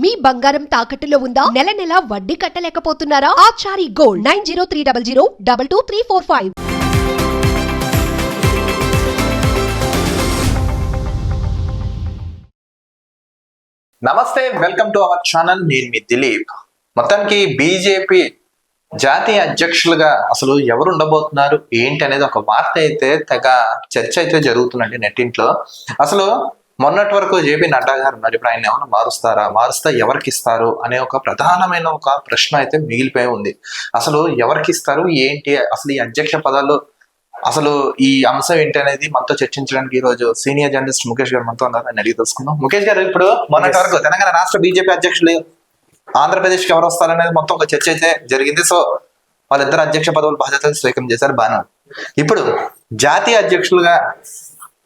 మీ బంగారం తాకట్టులో ఉందా? నెల నెల వడ్డీ కట్టలేకపోతున్నారా? Achari gold nine zero three double zero double two three four five. నమస్తే వెల్కమ్ టు అవర్ ఛానల్. నేను మీ దిలీప్. మొత్తానికి బీజేపీ జాతీయ అధ్యక్షులుగా అసలు ఎవరు ఉండబోతున్నారు? ఏంటి అనేది ఒక వార్త అయితే తెగ చర్చ అయితే జరుగుతుందండి నెట్టింట్లో. అసలు మొన్నటి వరకు జేపీ నడ్డా గారు ఉన్నారు. ఇప్పుడు ఆయన ఏమైనా మారుస్తారా? మారుస్తా ఎవరికి ఇస్తారు? అనే ఒక ప్రధానమైన ఒక ప్రశ్న అయితే మిగిలిపోయి ఉంది. అసలు ఎవరికి ఇస్తారు? ఏంటి? అసలు ఈ అధ్యక్ష పదాలు అసలు ఈ అంశం ఏంటి అనేది మనతో చర్చించడానికి ఈ రోజు సీనియర్ జర్నలిస్ట్ ముఖేష్ గారు మనతో ఉన్నారు ఆయన అడిగి తెలుసుకుందాం. ముఖేష్ గారు ఇప్పుడు మొన్నటి వరకు తెలంగాణ రాష్ట్ర బీజేపీ అధ్యక్షులు ఆంధ్రప్రదేశ్కి ఎవరు వస్తారనేది మొత్తం ఒక చర్చ అయితే జరిగింది. సో వాళ్ళిద్దరు అధ్యక్ష పదవుల బాధ్యతలు స్వీకారం చేశారు బాను ఇప్పుడు జాతీయ అధ్యక్షులుగా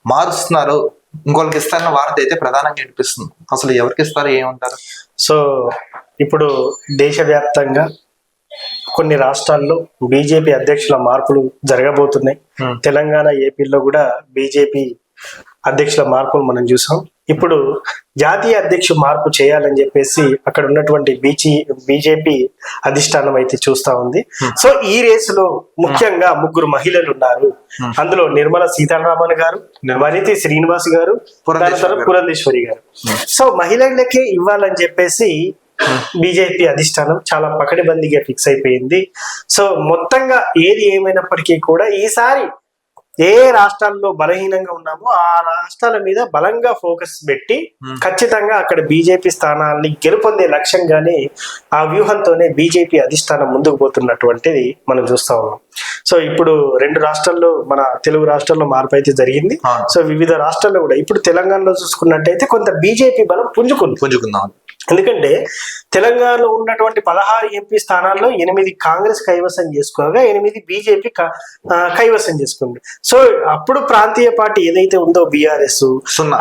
మారుస్తున్నారు ఇంకొకరికి ఇస్తారన్న వార్త అయితే ప్రధానంగా వినిపిస్తుంది. అసలు ఎవరికి ఇస్తారు ఏమంటారు? సో ఇప్పుడు దేశవ్యాప్తంగా కొన్ని రాష్ట్రాల్లో బీజేపీ అధ్యక్షుల మార్పులు జరగబోతున్నాయి. Hmm. తెలంగాణ ఏపీలో కూడా బీజేపీ అధ్యక్షుల మార్పులు మనం చూసాం. ఇప్పుడు జాతీయ అధ్యక్షు మార్పు చేయాలని చెప్పేసి అక్కడ ఉన్నటువంటి బీజీ బీజేపీ అధిష్టానం అయితే చూస్తా ఉంది. సో ఈ రేసులో ముఖ్యంగా ముగ్గురు మహిళలు ఉన్నారు. Hmm. అందులో నిర్మల సీతారామన్ గారు వనితి శ్రీనివాస్ గారు. పురంధేశ్వరి గారు. సో మహిళలకే ఇవ్వాలని చెప్పేసి బీజేపీ అధిష్టానం చాలా పకడ్బందీగా ఫిక్స్ అయిపోయింది. సో మొత్తంగా ఏది ఏమైనప్పటికీ కూడా ఈసారి ఏ రాష్ట్రాల్లో బలహీనంగా ఉన్నామో ఆ రాష్ట్రాల మీద బలంగా ఫోకస్ పెట్టి. ఖచ్చితంగా అక్కడ బీజేపీ స్థానాల్ని గెలుపొందే లక్ష్యంగానే ఆ వ్యూహంతోనే బీజేపీ అధిష్టానం ముందుకు పోతున్నటువంటిది మనం చూస్తా ఉన్నాం సో ఇప్పుడు రెండు రాష్ట్రాల్లో మన తెలుగు రాష్ట్రాల్లో మార్పు అయితే జరిగింది. సో వివిధ రాష్ట్రాల్లో కూడా. ఇప్పుడు తెలంగాణలో చూసుకున్నట్టయితే కొంత బీజేపీ బలం పుంజుకుంది. పుంజుకుందాం. ఎందుకంటే తెలంగాణలో ఉన్నటువంటి పదహారు ఎంపీ స్థానాల్లో ఎనిమిది కాంగ్రెస్ కైవసం చేసుకోగా ఎనిమిది బీజేపీ కైవసం చేసుకుంది. సో అప్పుడు ప్రాంతీయ పార్టీ ఏదైతే ఉందో బీఆర్ఎస్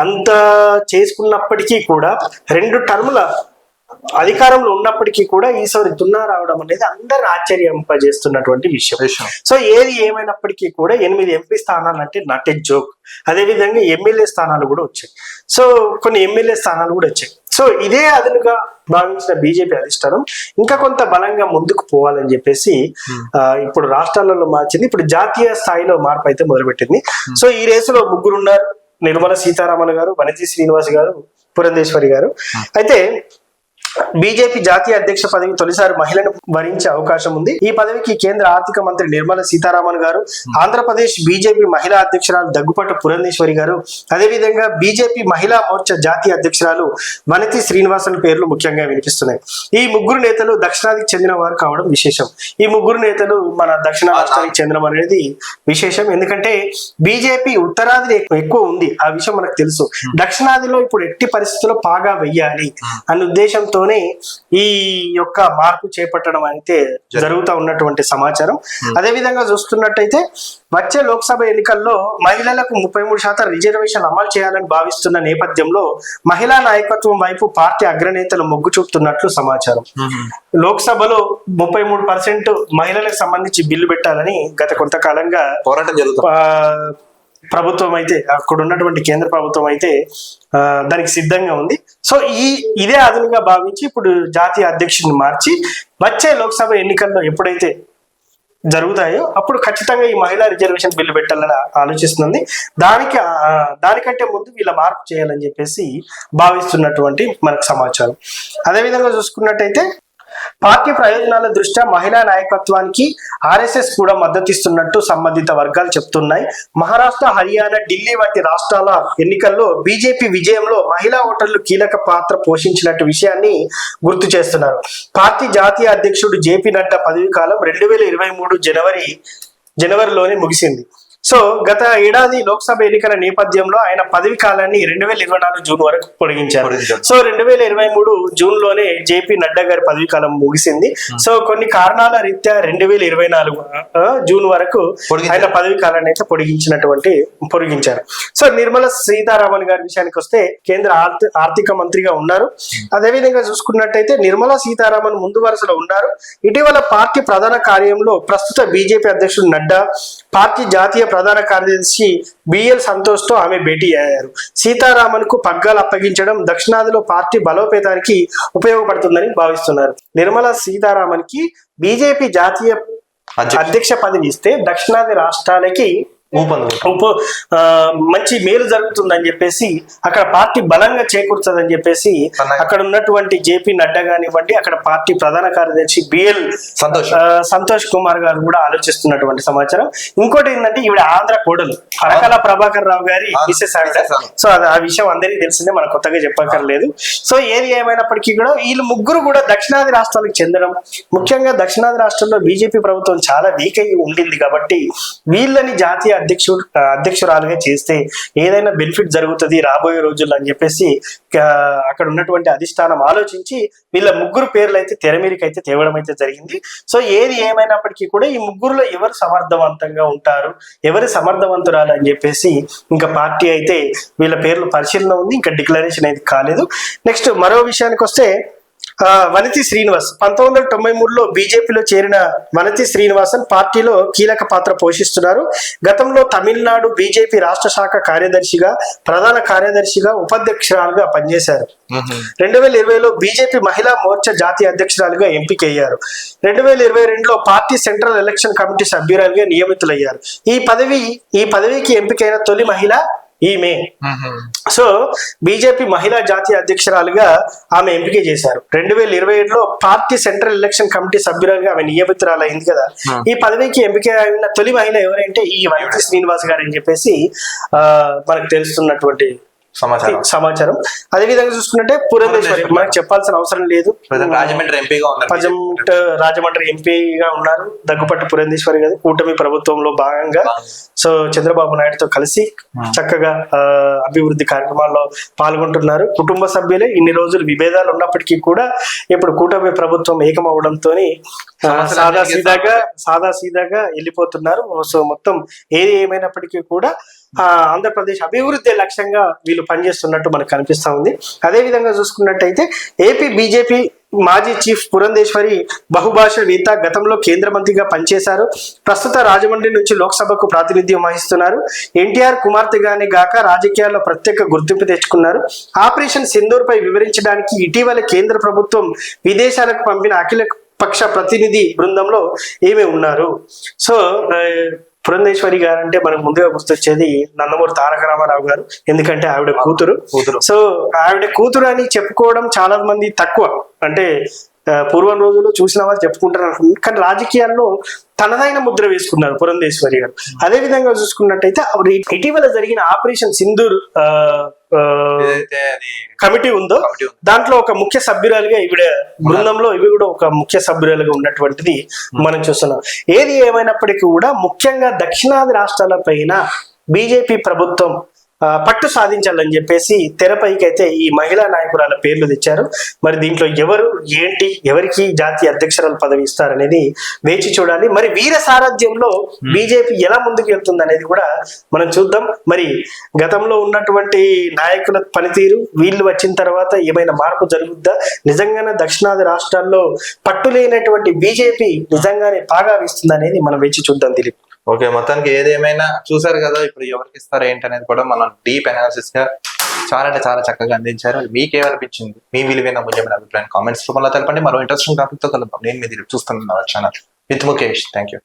అంత చేసుకున్నప్పటికీ కూడా రెండు టర్ముల అధికారంలో ఉన్నప్పటికీ కూడా ఈసారి దున్నా రావడం అనేది అందరిని ఆశ్చర్యింపజేస్తున్నటువంటి విషయం. విషయం. సో ఏది ఏమైనప్పటికీ కూడా ఎనిమిది ఎంపీ స్థానాలు అంటే నాట్ ఏ జోక్ అదేవిధంగా ఎమ్మెల్యే స్థానాలు కూడా వచ్చాయి. సో కొన్ని ఎమ్మెల్యే స్థానాలు కూడా వచ్చాయి. సో ఇదే అదునుగా భావించిన బీజేపీ అధిష్టానం ఇంకా కొంత బలంగా ముందుకు పోవాలని చెప్పేసి ఆ, ఇప్పుడు రాష్ట్రాలలో మార్చింది. ఇప్పుడు జాతీయ స్థాయిలో మార్పు అయితే మొదలుపెట్టింది. సో ఈ రేసులో ముగ్గురు ఉన్నారు నిర్మల సీతారామన్ గారు వనితి శ్రీనివాస్ గారు పురంధేశ్వరి గారు. అయితే బీజేపీ జాతీయ అధ్యక్ష పదవి తొలిసారి మహిళను వరించే అవకాశం ఉంది. ఈ పదవికి కేంద్ర ఆర్థిక మంత్రి నిర్మలా సీతారామన్ గారు ఆంధ్రప్రదేశ్ బీజేపీ మహిళా అధ్యక్షురాలు దగ్గుపాటి పురంధేశ్వరి గారు అదేవిధంగా బీజేపీ మహిళా మోర్చా జాతీయ అధ్యక్షురాలు వనితి శ్రీనివాసన్ పేర్లు ముఖ్యంగా వినిపిస్తున్నాయి. ఈ ముగ్గురు నేతలు దక్షిణాదికి చెందిన వారు కావడం విశేషం. ఈ ముగ్గురు నేతలు మన దక్షిణ రాష్ట్రానికి చెందడం అనేది విశేషం. ఎందుకంటే బీజేపీ ఉత్తరాది ఎక్కువ ఉంది. ఆ విషయం మనకు తెలుసు. దక్షిణాదిలో ఇప్పుడు ఎట్టి పరిస్థితుల్లో పాగా వెయ్యాలి అనే ఉద్దేశంతోనే ఈ యొక్క మార్పు చేపట్టడం అయితే జరుగుతూ ఉన్నటువంటి సమాచారం. అదే విధంగా చూస్తున్నట్టయితే వచ్చే లోక్సభ ఎన్నికల్లో మహిళలకు ముప్పై మూడు శాతం రిజర్వేషన్ అమలు చేయాలని భావిస్తున్న నేపథ్యంలో మహిళా నాయకత్వం వైపు పార్టీ అగ్రనేతలు మొగ్గు చూపుతున్నట్లు సమాచారం. లోక్సభలో ముప్పై మూడు పర్సెంట్ మహిళలకు సంబంధించి బిల్లు పెట్టాలని గత కొంతకాలంగా పోరాటం ప్రభుత్వం అయితే అక్కడ ఉన్నటువంటి కేంద్ర ప్రభుత్వం అయితే దానికి సిద్ధంగా ఉంది. సో ఈ ఇదే అదునుగా భావించి ఇప్పుడు జాతీయ అధ్యక్షుడిని మార్చి వచ్చే లోక్సభ ఎన్నికల్లో ఎప్పుడైతే జరుగుతాయో అప్పుడు ఖచ్చితంగా ఈ మహిళా రిజర్వేషన్ బిల్లు పెట్టాలని ఆలోచిస్తుంది. దానికి దానికంటే ముందు వీళ్ళ మార్పు చేయాలని చెప్పేసి భావిస్తున్నటువంటి మనకు సమాచారం. అదేవిధంగా చూసుకున్నట్టయితే పార్టీ ప్రయోజనాల దృష్ట్యా మహిళా నాయకత్వానికి ఆర్ఎస్ఎస్ కూడా మద్దతిస్తున్నట్టు సంబంధిత వర్గాలు చెప్తున్నాయి. మహారాష్ట్ర హర్యానా ఢిల్లీ వంటి రాష్ట్రాల ఎన్నికల్లో బీజేపీ విజయంలో మహిళా ఓటర్లు కీలక పాత్ర పోషించినట్టు విషయాన్ని గుర్తు చేస్తున్నారు. పార్టీ జాతీయ అధ్యక్షుడు జేపీ నడ్డా పదవీ కాలం రెండు వేల ఇరవై మూడు జనవరి జనవరిలోనే ముగిసింది. సో గత ఏడాది లోక్సభ ఎన్నికల నేపథ్యంలో ఆయన పదవి కాలాన్ని రెండు వేల ఇరవై నాలుగు జూన్ వరకు పొడిగించారు. సో రెండు వేల ఇరవై మూడు జూన్లోనే జేపీ నడ్డా గారి పదవి కాలం ముగిసింది. సో కొన్ని కారణాల రీత్యా రెండు వేల ఇరవై నాలుగు జూన్ వరకు. ఆయన పదవి కాలాన్ని అయితే పొడిగించినటువంటి పొడిగించారు. సో నిర్మల సీతారామన్ గారి విషయానికి వస్తే కేంద్ర ఆర్థ- ఆర్థిక మంత్రిగా ఉన్నారు. అదేవిధంగా చూసుకున్నట్టయితే నిర్మలా సీతారామన్ ముందు వరుసలో ఉన్నారు. ఇటీవల పార్టీ ప్రధాన కార్యంలో ప్రస్తుత బీజేపీ అధ్యక్షుడు నడ్డా పార్టీ జాతీయ ప్రధాన కార్యదర్శి బిఎల్ సంతోష్తో ఆమె భేటీ అయ్యారు. సీతారామన్కు పగ్గాలు అప్పగించడం దక్షిణాదిలో పార్టీ బలోపేతానికి ఉపయోగపడుతుందని భావిస్తున్నారు. నిర్మలా సీతారామన్కి బీజేపీ జాతీయ అధ్యక్ష పదవి ఇస్తే దక్షిణాది రాష్ట్రాలకి ఉప ఆ, మంచి మేలు జరుగుతుందని చెప్పేసి అక్కడ పార్టీ బలంగా చేకూరుతుందని చెప్పేసి. అక్కడ ఉన్నటువంటి జేపీ నడ్డా కానివ్వండి అక్కడ పార్టీ ప్రధాన కార్యదర్శి బిఎల్ సంతోష్. సంతోష్ కుమార్ గారు కూడా ఆలోచిస్తున్నటువంటి సమాచారం. ఇంకోటి ఏంటంటే ఈవిడ ఆంధ్ర కోడలు అరకల ప్రభాకర్ రావు గారి మిసెస్ ఆవిడ. సో అది ఆ విషయం అందరికీ తెలిసిందే మనం కొత్తగా చెప్పక్కర్లేదు. సో ఏది ఏమైనప్పటికీ కూడా వీళ్ళు ముగ్గురు కూడా దక్షిణాది రాష్ట్రాలకు చెందడం ముఖ్యంగా దక్షిణాది రాష్ట్రాల్లో బీజేపీ ప్రభుత్వం చాలా వీక్ అయి ఉండింది కాబట్టి వీళ్ళని జాతీయ అధ్యక్షుడు అధ్యక్షురాలుగా చేస్తే ఏదైనా బెనిఫిట్ జరుగుతుంది రాబోయే రోజుల్లో అని చెప్పేసి అక్కడ ఉన్నటువంటి అధిష్టానం ఆలోచించి వీళ్ళ ముగ్గురు పేర్లు అయితే తెర అయితే తేవడం అయితే జరిగింది. సో ఏది ఏమైనప్పటికీ కూడా ఈ ముగ్గురులో ఎవరు సమర్థవంతంగా ఉంటారు ఎవరు సమర్థవంతురాలు అని చెప్పేసి ఇంకా పార్టీ అయితే వీళ్ళ పేర్లు పరిశీలన ఉంది ఇంకా డిక్లరేషన్ అయితే కాలేదు. నెక్స్ట్ మరో విషయానికి వస్తే వనితి శ్రీనివాస్. పంతొమ్మిది వందల తొంభై మూడులో బీజేపీలో చేరిన వనితి శ్రీనివాసన్ పార్టీలో కీలక పాత్ర పోషిస్తున్నారు. గతంలో తమిళనాడు బీజేపీ రాష్ట్ర శాఖ కార్యదర్శిగా ప్రధాన కార్యదర్శిగా ఉపాధ్యక్షురాలుగా పనిచేశారు. రెండు వేల ఇరవైలో బీజేపీ మహిళా మోర్చా జాతీయ అధ్యక్షురాలుగా ఎంపికయ్యారు. రెండు వేల ఇరవై రెండులో పార్టీ సెంట్రల్ ఎలక్షన్ కమిటీ సభ్యురాలుగా నియమితులయ్యారు. ఈ పదవి ఈ పదవికి ఎంపికైన తొలి మహిళ ఈమె. సో బీజేపీ మహిళా జాతీయ అధ్యక్షురాలుగా ఆమె ఎంపిక చేశారు. రెండు వేల ఇరవై ఏడులో పార్టీ సెంట్రల్ ఎలక్షన్ కమిటీ సభ్యురాలుగా ఆమె నియమితురాలైంది కదా. ఈ పదవికి ఎంపిక అయిన తొలి మహిళ ఎవరంటే ఈ వనితి శ్రీనివాస్ గారు అని చెప్పేసి ఆ మనకు తెలుస్తున్నటువంటి సమాచారం. సమాచారం. అదే విధంగా చూసుకుంటే పురంధేశ్వరి. మనకు చెప్పాల్సిన అవసరం లేదు. రాజమండ్రి ఎంపీగా ఉన్నారు. రాజమండ్రి ఎంపీగా ఉన్నారు. దగ్గుపట్టి పురంధేశ్వరి గారు కూటమి ప్రభుత్వంలో భాగంగా. సో చంద్రబాబు నాయుడుతో కలిసి చక్కగా అభివృద్ధి కార్యక్రమాల్లో పాల్గొంటున్నారు. కుటుంబ సభ్యులే ఇన్ని రోజులు విభేదాలు ఉన్నప్పటికీ కూడా ఇప్పుడు కూటమి ప్రభుత్వం ఏకమవడంతో సాదా సీదాగా సాదా సీదాగా వెళ్ళిపోతున్నారు. సో మొత్తం ఏది ఏమైనప్పటికీ కూడా ఆంధ్రప్రదేశ్ అభివృద్ధి లక్ష్యంగా వీళ్ళు పనిచేస్తున్నట్టు మనకు కనిపిస్తా ఉంది. అదేవిధంగా చూసుకున్నట్టయితే ఏపీ బీజేపీ మాజీ చీఫ్ పురంధేశ్వరి బహుభాషవేత్త గతంలో కేంద్ర మంత్రిగా పనిచేశారు. ప్రస్తుత రాజమండ్రి నుంచి లోక్సభకు ప్రాతినిధ్యం వహిస్తున్నారు. ఎన్టీఆర్ కుమార్తెగానే గాక రాజకీయాల్లో ప్రత్యేక గుర్తింపు తెచ్చుకున్నారు. ఆపరేషన్ సింధూర్ పై వివరించడానికి ఇటీవల కేంద్ర ప్రభుత్వం విదేశాలకు పంపిన అఖిల పక్ష ప్రతినిధి బృందంలో ఏమి ఉన్నారు? సో పురంధేశ్వరి గారు అంటే మనకు ముందుగా గుర్తొచ్చేది నందమూరి తారక రామారావు గారు ఎందుకంటే ఆవిడ కూతురు కూతురు. సో ఆవిడ కూతురు అని చెప్పుకోవడం చాలా మంది తక్కువ అంటే పూర్వం రోజుల్లో చూసిన వాళ్ళు చెప్పుకుంటారు అనుకుంటున్నారు. కానీ రాజకీయాల్లో తనదైన ముద్ర వేసుకున్నారు పురంధేశ్వరి గారు అదే విధంగా చూసుకున్నట్టయితే ఇటీవల జరిగిన ఆపరేషన్ సింధూర్ కమిటీ ఉందో. దాంట్లో ఒక ముఖ్య సభ్యురాలుగా ఈవిడ బృందంలో ఇవి కూడా ఒక ముఖ్య సభ్యురాలుగా ఉన్నటువంటిది మనం చూస్తున్నాం ఏది ఏమైనప్పటికీ కూడా ముఖ్యంగా దక్షిణాది రాష్ట్రాల పైన బీజేపీ ప్రభుత్వం పట్టు సాధించాలని చెప్పేసి తెరపైకి అయితే ఈ మహిళా నాయకురాల పేర్లు తెచ్చారు. మరి దీంట్లో ఎవరు ఏంటి ఎవరికి జాతీయ అధ్యక్షురాల పదవి ఇస్తారనేది వేచి చూడాలి. మరి వీర సారథ్యంలో బీజేపీ ఎలా ముందుకు వెళ్తుంది అనేది కూడా మనం చూద్దాం. మరి గతంలో ఉన్నటువంటి నాయకుల పనితీరు వీళ్ళు వచ్చిన తర్వాత ఏమైనా మార్పు జరుగుద్దా? నిజంగానే దక్షిణాది రాష్ట్రాల్లో పట్టు లేనటువంటి బీజేపీ నిజంగానే పాగా వేస్తుంది అనేది మనం వేచి చూద్దాం దిలీప్. ఓకే మొత్తానికి ఏదేమైనా చూసారు కదా ఇప్పుడు ఎవరికి ఇస్తారు ఏంటి అనేది కూడా మనం డీప్ అనాలిసిస్గా చాలా అంటే చాలా చక్కగా అందించారు. మీకేమనిపించింది? మీ విలువైన ముఖ్యమైన అభిప్రాయం కామెంట్స్ రూపంలో తెలపండి. మరో ఇంట్రెస్టింగ్ టాపిక్తో కలుద్దాం. నేను మీ చూస్తున్నాను channel with Mukesh. Thank you